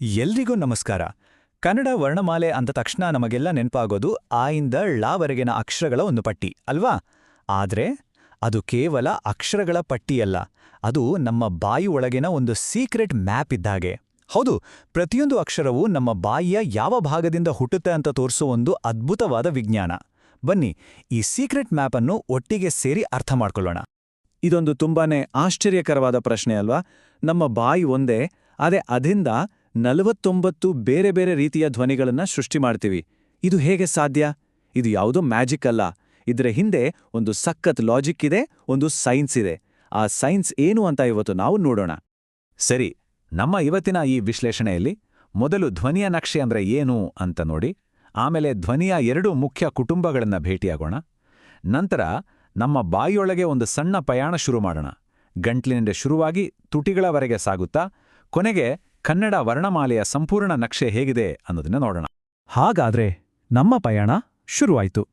ಎಲ್ರಿಗೂ ನಮಸ್ಕಾರ. ಕನ್ನಡ ವರ್ಣಮಾಲೆ ಅಂದ ತಕ್ಷಣ ನಮಗೆಲ್ಲ ನೆನಪಾಗೋದು ಆ ಇಂದ ಳವರೆಗಿನ ಅಕ್ಷರಗಳ ಒಂದು ಪಟ್ಟಿ, ಅಲ್ವಾ? ಆದರೆ ಅದು ಕೇವಲ ಅಕ್ಷರಗಳ ಪಟ್ಟಿಯಲ್ಲ, ಅದು ನಮ್ಮ ಬಾಯಿ ಒಳಗಿನ ಒಂದು ಸೀಕ್ರೆಟ್ ಮ್ಯಾಪ್ ಇದ್ದಾಗೆ. ಹೌದು, ಪ್ರತಿಯೊಂದು ಅಕ್ಷರವೂ ನಮ್ಮ ಬಾಯಿಯ ಯಾವ ಭಾಗದಿಂದ ಹುಟ್ಟುತ್ತೆ ಅಂತ ತೋರಿಸೋ ಒಂದು ಅದ್ಭುತವಾದ ವಿಜ್ಞಾನ. ಬನ್ನಿ, ಈ ಸೀಕ್ರೆಟ್ ಮ್ಯಾಪ್ ಅನ್ನು ಒಟ್ಟಿಗೆ ಸೇರಿ ಅರ್ಥ ಮಾಡ್ಕೊಳ್ಳೋಣ. ಇದೊಂದು ತುಂಬಾನೇ ಆಶ್ಚರ್ಯಕರವಾದ ಪ್ರಶ್ನೆ ಅಲ್ವಾ? ನಮ್ಮ ಬಾಯಿ ಒಂದೇ, ಅದೇ ಅದಿಂದ ನಲವತ್ತೊಂಬತ್ತು ಬೇರೆ ಬೇರೆ ರೀತಿಯ ಧ್ವನಿಗಳನ್ನ ಸೃಷ್ಟಿ ಮಾಡ್ತೀವಿ. ಇದು ಹೇಗೆ ಸಾಧ್ಯ? ಇದು ಯಾವುದೋ ಮ್ಯಾಜಿಕ್ ಅಲ್ಲ. ಇದರ ಹಿಂದೆ ಒಂದು ಸಖತ್ ಲಾಜಿಕ್ ಇದೆ, ಒಂದು ಸೈನ್ಸ್ ಇದೆ. ಆ ಸೈನ್ಸ್ ಏನು ಅಂತ ಇವತ್ತು ನಾವು ನೋಡೋಣ. ಸರಿ, ನಮ್ಮ ಇವತ್ತಿನ ಈ ವಿಶ್ಲೇಷಣೆಯಲ್ಲಿ ಮೊದಲು ಧ್ವನಿಯ ನಕ್ಷೆ ಅಂದ್ರೆ ಏನು ಅಂತ ನೋಡಿ, ಆಮೇಲೆ ಧ್ವನಿಯ ಎರಡು ಮುಖ್ಯ ಕುಟುಂಬಗಳನ್ನ ಭೇಟಿಯಾಗೋಣ. ನಂತರ ನಮ್ಮ ಬಾಯಿಯೊಳಗೆ ಒಂದು ಸಣ್ಣ ಪಯಾಣ ಶುರು ಮಾಡೋಣ. ಗಂಟ್ಲಿನಿಂದ ಶುರುವಾಗಿ ತುಟಿಗಳವರೆಗೆ ಸಾಗುತ್ತಾ, ಕೊನೆಗೆ ಕನ್ನಡ ವರ್ಣಮಾಲೆಯ ಸಂಪೂರ್ಣ ನಕ್ಷೆ ಹೇಗಿದೆ ಅನ್ನೋದನ್ನ ನೋಡೋಣ. ಹಾಗಾದ್ರೆ ನಮ್ಮ ಪಯಣ ಶುರುವಾಯಿತು.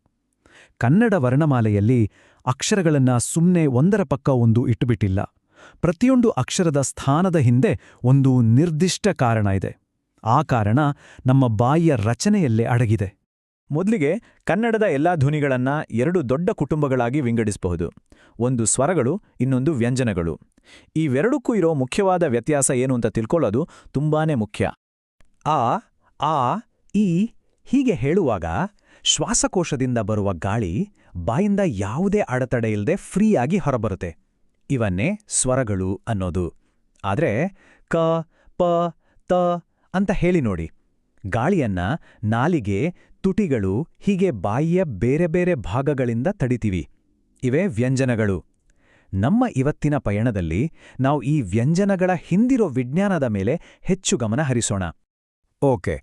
ಕನ್ನಡ ವರ್ಣಮಾಲೆಯಲ್ಲಿ ಅಕ್ಷರಗಳನ್ನ ಸುಮ್ಮನೆ ಒಂದರ ಪಕ್ಕ ಒಂದು ಇಟ್ಟುಬಿಟ್ಟಿಲ್ಲ. ಪ್ರತಿಯೊಂದು ಅಕ್ಷರದ ಸ್ಥಾನದ ಹಿಂದೆ ಒಂದು ನಿರ್ದಿಷ್ಟ ಕಾರಣ ಇದೆ. ಆ ಕಾರಣ ನಮ್ಮ ಬಾಯಿಯ ರಚನೆಯಲ್ಲೇ ಅಡಗಿದೆ. ಮೊದಲಿಗೆ ಕನ್ನಡದ ಎಲ್ಲಾ ಧ್ವನಿಗಳನ್ನ ಎರಡು ದೊಡ್ಡ ಕುಟುಂಬಗಳಾಗಿ ವಿಂಗಡಿಸಬಹುದು. ಒಂದು ಸ್ವರಗಳು, ಇನ್ನೊಂದು ವ್ಯಂಜನಗಳು. ಇವೆರಡಕ್ಕೂ ಇರೋ ಮುಖ್ಯವಾದ ವ್ಯತ್ಯಾಸ ಏನು ಅಂತ ತಿಳ್ಕೊಳ್ಳೋದು ತುಂಬಾನೇ ಮುಖ್ಯ. ಆ ಆ, ಈ ಹೀಗೆ ಹೇಳುವಾಗ ಶ್ವಾಸಕೋಶದಿಂದ ಬರುವ ಗಾಳಿ ಬಾಯಿಂದ ಯಾವುದೇ ಅಡೆತಡೆ ಇಲ್ಲದೆ ಫ್ರೀಯಾಗಿ ಹೊರಬರುತ್ತೆ. ಇವನ್ನೇ ಸ್ವರಗಳು ಅನ್ನೋದು. ಆದರೆ ಕ, ಪ, ತ ಅಂತ ಹೇಳಿ ನೋಡಿ. ಗಾಳಿಯನ್ನ ನಾಲಿಗೆ, ತುಟಿಗಳು, ಹೀಗೆ ಬಾಯಿಯ ಬೇರೆ ಬೇರೆ ಭಾಗಗಳಿಂದ ತಡಿತೀವಿ. ಇವೇ ವ್ಯಂಜನಗಳು. ನಮ್ಮ ಇವತ್ತಿನ ಪಯಣದಲ್ಲಿ ನಾವು ಈ ವ್ಯಂಜನಗಳ ಹಿಂದಿರೋ ವಿಜ್ಞಾನದ ಮೇಲೆ ಹೆಚ್ಚು ಗಮನ ಹರಿಸೋಣ. ಓಕೆ,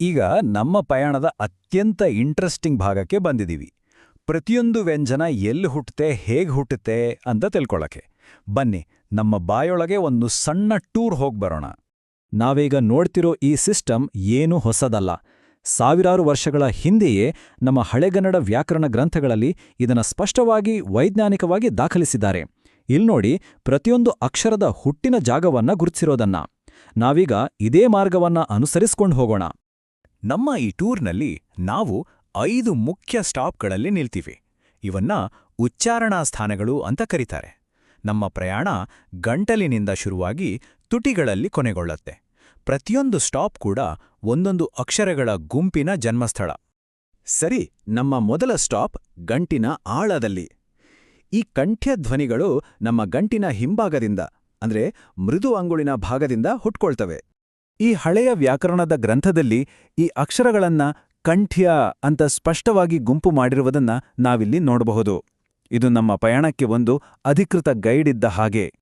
ಈಗ ನಮ್ಮ ಪಯಣದ ಅತ್ಯಂತ ಇಂಟ್ರೆಸ್ಟಿಂಗ್ ಭಾಗಕ್ಕೆ ಬಂದಿದ್ದೀವಿ ಪ್ರತಿಯೊಂದು ವ್ಯಂಜನ ಎಲ್ಲಿ ಹುಟ್ಟುತ್ತೆ, ಹೇಗೆ ಹುಟ್ಟುತ್ತೆ ಅಂತ ತಿಳ್ಕೊಳ್ಳೋಕೆ ಬನ್ನಿ, ನಮ್ಮ ಬಾಯೊಳಗೆ ಒಂದು ಸಣ್ಣ ಟೂರ್ ಹೋಗ್ಬರೋಣ. ನಾವೀಗ ನೋಡ್ತಿರೋ ಈ ಸಿಸ್ಟಮ್ ಏನೂ ಹೊಸದಲ್ಲ. ಸಾವಿರಾರು ವರ್ಷಗಳ ಹಿಂದೆಯೇ ನಮ್ಮ ಹಳೆಗನ್ನಡ ವ್ಯಾಕರಣ ಗ್ರಂಥಗಳಲ್ಲಿ ಇದನ್ನು ಸ್ಪಷ್ಟವಾಗಿ, ವೈಜ್ಞಾನಿಕವಾಗಿ ದಾಖಲಿಸಿದ್ದಾರೆ. ಇಲ್ನೋಡಿ ಪ್ರತಿಯೊಂದು ಅಕ್ಷರದ ಹುಟ್ಟಿನ ಜಾಗವನ್ನ ಗುರುತಿಸಿರೋದನ್ನ. ನಾವೀಗ ಇದೇ ಮಾರ್ಗವನ್ನ ಅನುಸರಿಸ್ಕೊಂಡು ಹೋಗೋಣ. ನಮ್ಮ ಈ ಟೂರ್ನಲ್ಲಿ ನಾವು ಐದು ಮುಖ್ಯ ಸ್ಟಾಪ್ಗಳಲ್ಲಿ ನಿಲ್ತೀವಿ. ಇವನ್ನ ಉಚ್ಚಾರಣಾ ಸ್ಥಾನಗಳು ಅಂತ ಕರೀತಾರೆ. ನಮ್ಮ ಪ್ರಯಾಣ ಗಂಟಲಿನಿಂದ ಶುರುವಾಗಿ ತುಟಿಗಳಲ್ಲಿ ಕೊನೆಗೊಳ್ಳತ್ತೆ. ಪ್ರತಿಯೊಂದು ಸ್ಟಾಪ್ ಕೂಡ ಒಂದೊಂದು ಅಕ್ಷರಗಳ ಗುಂಪಿನ ಜನ್ಮಸ್ಥಳ. ಸರಿ, ನಮ್ಮ ಮೊದಲ ಸ್ಟಾಪ್ ಗಂಟಿನ ಆಳದಲ್ಲಿ. ಈ ಕಂಠ್ಯ ಧ್ವನಿಗಳು ನಮ್ಮ ಗಂಟಿನ ಹಿಂಭಾಗದಿಂದ, ಅಂದ್ರೆ ಮೃದು ಅಂಗುಳಿನ ಭಾಗದಿಂದ ಹುಟ್ಕೊಳ್ತವೆ. ಈ ಹಳೆಯ ವ್ಯಾಕರಣದ ಗ್ರಂಥದಲ್ಲಿ ಈ ಅಕ್ಷರಗಳನ್ನ ಕಂಠ್ಯ ಅಂತ ಸ್ಪಷ್ಟವಾಗಿ ಗುಂಪು ಮಾಡಿರುವುದನ್ನ ನಾವಿಲ್ಲಿ ನೋಡಬಹುದು. ಇದು ನಮ್ಮ ಪಯಣಕ್ಕೆ ಒಂದು ಅಧಿಕೃತ ಗೈಡ್ ಇದ್ದ ಹಾಗೆ.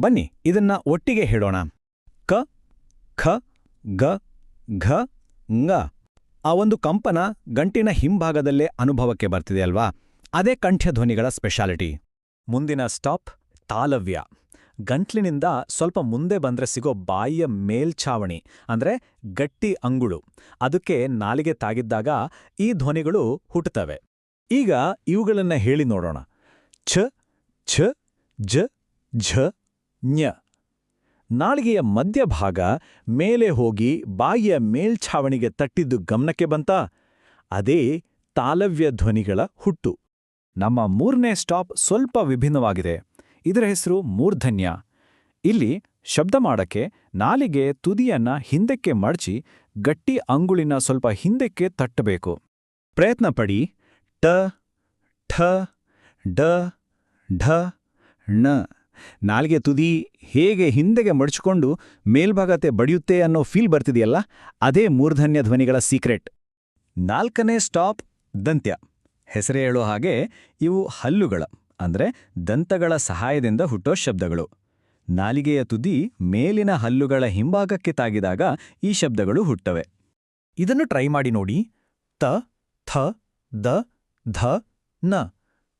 ಬನ್ನಿ, ಇದನ್ನ ಒಟ್ಟಿಗೆ ಹೇಳೋಣ. ಕ, ಖ, ಗ, ಘ, ಂಗ. ಆ ಒಂದು ಕಂಪನ ಗಂಟಿನ ಹಿಂಭಾಗದಲ್ಲೇ ಅನುಭವಕ್ಕೆ ಬರ್ತಿದೆ ಅಲ್ವಾ? ಅದೇ ಕಂಠ್ಯಧ್ವನಿಗಳ ಸ್ಪೆಷಾಲಿಟಿ. ಮುಂದಿನ ಸ್ಟಾಪ್, ತಾಲವ್ಯ. ಗಂಟ್ಲಿನಿಂದ ಸ್ವಲ್ಪ ಮುಂದೆ ಬಂದ್ರೆ ಸಿಗೋ ಬಾಯಿಯ ಮೇಲ್ಛಾವಣಿ, ಅಂದ್ರೆ ಗಟ್ಟಿ ಅಂಗುಳು. ಅದಕ್ಕೆ ನಾಲಿಗೆ ತಾಗಿದ್ದಾಗ ಈ ಧ್ವನಿಗಳು ಹುಟ್ಟುತ್ತವೆ. ಈಗ ಇವುಗಳನ್ನ ಹೇಳಿ ನೋಡೋಣ. ಛ ಛ, ಜ, ಝ. ಞ ನಾಳಿಗೆಯ ಮಧ್ಯಭಾಗ ಮೇಲೆ ಹೋಗಿ ಬಾಯಿಯ ಮೇಲ್ಛಾವಣಿಗೆ ತಟ್ಟಿದ್ದು ಗಮನಕ್ಕೆ ಬಂತ, ಅದೇ ತಾಲವ್ಯ ಧ್ವನಿಗಳ ಹುಟ್ಟು. ನಮ್ಮ ಮೂರನೇ ಸ್ಟಾಪ್ ಸ್ವಲ್ಪ ವಿಭಿನ್ನವಾಗಿದೆ. ಇದರ ಹೆಸರು ಮೂರ್ಧನ್ಯ. ಇಲ್ಲಿ ಶಬ್ದ ಮಾಡಕ್ಕೆ ನಾಲಿಗೆ ತುದಿಯನ್ನ ಹಿಂದಕ್ಕೆ ಮಡಚಿ ಗಟ್ಟಿ ಅಂಗುಳಿನ ಸ್ವಲ್ಪ ಹಿಂದಕ್ಕೆ ತಟ್ಟಬೇಕು. ಪ್ರಯತ್ನ ಪಡಿ. ಟ, ಠ, ಡ, ಢ, ಣ. ನಾಲ್ಗೆ ತುದಿ ಹೇಗೆ ಹಿಂದೆಗೆ ಮಡಚಿಕೊಂಡು ಮೇಲ್ಭಾಗತೆ ಬಡಿಯುತ್ತೆ ಅನ್ನೋ ಫೀಲ್ ಬರ್ತಿದೆಯಲ್ಲ, ಅದೇ ಮೂರ್ಧನ್ಯ ಧ್ವನಿಗಳ ಸೀಕ್ರೆಟ್. ನಾಲ್ಕನೇ ಸ್ಟಾಪ್, ದಂತ್ಯ. ಹೆಸರೇ ಹೇಳೋ ಹಾಗೆ ಇವು ಹಲ್ಲುಗಳ, ಅಂದರೆ ದಂತಗಳ ಸಹಾಯದಿಂದ ಹುಟ್ಟೋ ಶಬ್ದಗಳು. ನಾಲಿಗೆಯ ತುದಿ ಮೇಲಿನ ಹಲ್ಲುಗಳ ಹಿಂಭಾಗಕ್ಕೆ ತಾಗಿದಾಗ ಈ ಶಬ್ದಗಳು ಹುಟ್ಟವೆ. ಇದನ್ನು ಟ್ರೈ ಮಾಡಿ ನೋಡಿ. ತ, ಥ, ದ, ಧ, ನ.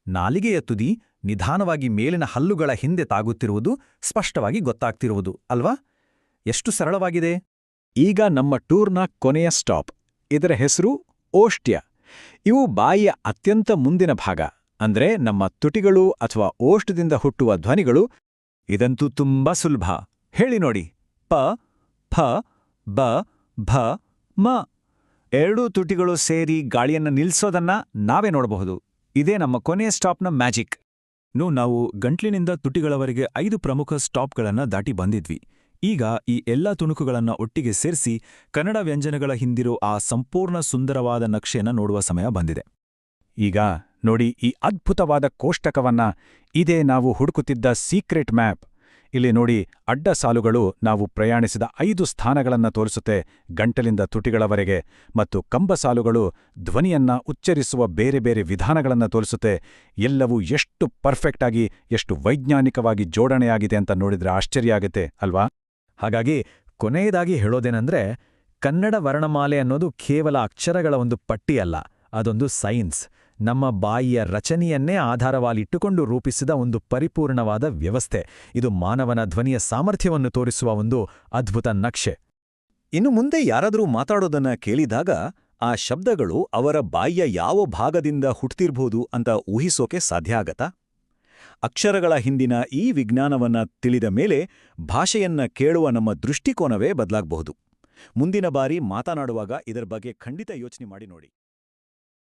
ನಾಲಿಗೆಯ ತುದಿ ನಿಧಾನವಾಗಿ ಮೇಲಿನ ಹಲ್ಲುಗಳ ಹಿಂದೆ ತಾಗುತ್ತಿರುವುದು ಸ್ಪಷ್ಟವಾಗಿ ಗೊತ್ತಾಗ್ತಿರುವುದು, ಅಲ್ವಾ? ಎಷ್ಟು ಸರಳವಾಗಿದೆ. ಈಗ ನಮ್ಮ ಟೂರ್ನ ಕೊನೆಯ ಸ್ಟಾಪ್. ಇದರ ಹೆಸರು ಓಷ್ಟ್ಯ. ಇವು ಬಾಯಿಯ ಅತ್ಯಂತ ಮುಂದಿನ ಭಾಗ. ಅಂದ್ರೆ ನಮ್ಮ ತುಟಿಗಳು ಅಥವಾ ಓಷ್ಟದಿಂದ ಹುಟ್ಟುವ ಧ್ವನಿಗಳು. ಇದಂತೂ ತುಂಬಾ ಸುಲಭ. ಹೇಳಿ ನೋಡಿ. ಪ, ಫ, ಬ, ಭ, ಮ. ಎರಡೂ ತುಟಿಗಳು ಸೇರಿ ಗಾಳಿಯನ್ನ ನಿಲ್ಸೋದನ್ನ ನಾವೇ ನೋಡಬಹುದು. ಇದೇ ನಮ್ಮ ಕೊನೆಯ ಸ್ಟಾಪ್ನ ಮ್ಯಾಜಿಕ್. ನು ನಾವು ಗಂಟ್ಲಿನಿಂದ ತುಟಿಗಳವರೆಗೆ ಐದು ಪ್ರಮುಖ ಸ್ಟಾಪ್ಗಳನ್ನ ದಾಟಿ ಬಂದಿದ್ವಿ. ಈಗ ಈ ಎಲ್ಲಾ ತುಣುಕುಗಳನ್ನ ಒಟ್ಟಿಗೆ ಸೇರಿಸಿ ಕನ್ನಡ ವ್ಯಂಜನಗಳ ಹಿಂದಿರೋ ಆ ಸಂಪೂರ್ಣ ಸುಂದರವಾದ ನಕ್ಷೆಯನ್ನ ನೋಡುವ ಸಮಯ ಬಂದಿದೆ. ಈಗ ನೋಡಿ ಈ ಅದ್ಭುತವಾದ ಕೋಷ್ಟಕವನ್ನ ಇದೇ ನಾವು ಹುಡುಕುತ್ತಿದ್ದ ಸೀಕ್ರೆಟ್ ಮ್ಯಾಪ್. ಇಲ್ಲಿ ನೋಡಿ ಅಡ್ಡ ಸಾಲುಗಳು ನಾವು ಪ್ರಯಾಣಿಸಿದ ಐದು ಸ್ಥಾನಗಳನ್ನು ತೋರಿಸುತ್ತೆ ಗಂಟಲಿಂದ ತುಟಿಗಳವರೆಗೆ. ಮತ್ತು ಕಂಬ ಸಾಲುಗಳು ಧ್ವನಿಯನ್ನ ಉಚ್ಚರಿಸುವ ಬೇರೆ ಬೇರೆ ವಿಧಾನಗಳನ್ನು ತೋರಿಸುತ್ತೆ. ಎಲ್ಲವೂ ಎಷ್ಟು ಪರ್ಫೆಕ್ಟ್ ಆಗಿ, ಎಷ್ಟು ವೈಜ್ಞಾನಿಕವಾಗಿ ಜೋಡಣೆಯಾಗಿದೆ ಅಂತ ನೋಡಿದ್ರೆ ಆಶ್ಚರ್ಯ ಆಗುತ್ತೆ, ಅಲ್ವಾ? ಹಾಗಾಗಿ ಕೊನೆಯದಾಗಿ ಹೇಳೋದೇನೆಂದ್ರೆ, ಕನ್ನಡ ವರ್ಣಮಾಲೆ ಅನ್ನೋದು ಕೇವಲ ಅಕ್ಷರಗಳ ಒಂದು ಪಟ್ಟಿಯಲ್ಲ, ಅದೊಂದು ಸೈನ್ಸ್ ನಮ್ಮ ಬಾಯಿಯ ರಚನೆಯನ್ನೇ ಆಧಾರವಾಗಿಟ್ಟುಕೊಂಡು ರೂಪಿಸಿದ ಒಂದು ಪರಿಪೂರ್ಣವಾದ ವ್ಯವಸ್ಥೆ. ಇದು ಮಾನವನ ಧ್ವನಿಯ ಸಾಮರ್ಥ್ಯವನ್ನು ತೋರಿಸುವ ಒಂದು ಅದ್ಭುತ ನಕ್ಷೆ. ಇನ್ನು ಮುಂದೆ ಯಾರಾದರೂ ಮಾತಾಡೋದನ್ನ ಕೇಳಿದಾಗ ಆ ಶಬ್ದಗಳು ಅವರ ಬಾಯಿಯ ಯಾವ ಭಾಗದಿಂದ ಹುಟ್ತಿರ್ಬೋದು ಅಂತ ಊಹಿಸೋಕೆ ಸಾಧ್ಯ ಆಗತ್ತಾ? ಅಕ್ಷರಗಳ ಹಿಂದಿನ ಈ ವಿಜ್ಞಾನವನ್ನ ತಿಳಿದ ಮೇಲೆ ಭಾಷೆಯನ್ನ ಕೇಳುವ ನಮ್ಮ ದೃಷ್ಟಿಕೋನವೇ ಬದಲಾಗಬಹುದು. ಮುಂದಿನ ಬಾರಿ ಮಾತನಾಡುವಾಗ ಇದರ ಬಗ್ಗೆ ಖಂಡಿತ ಯೋಚನೆ ಮಾಡಿ ನೋಡಿ.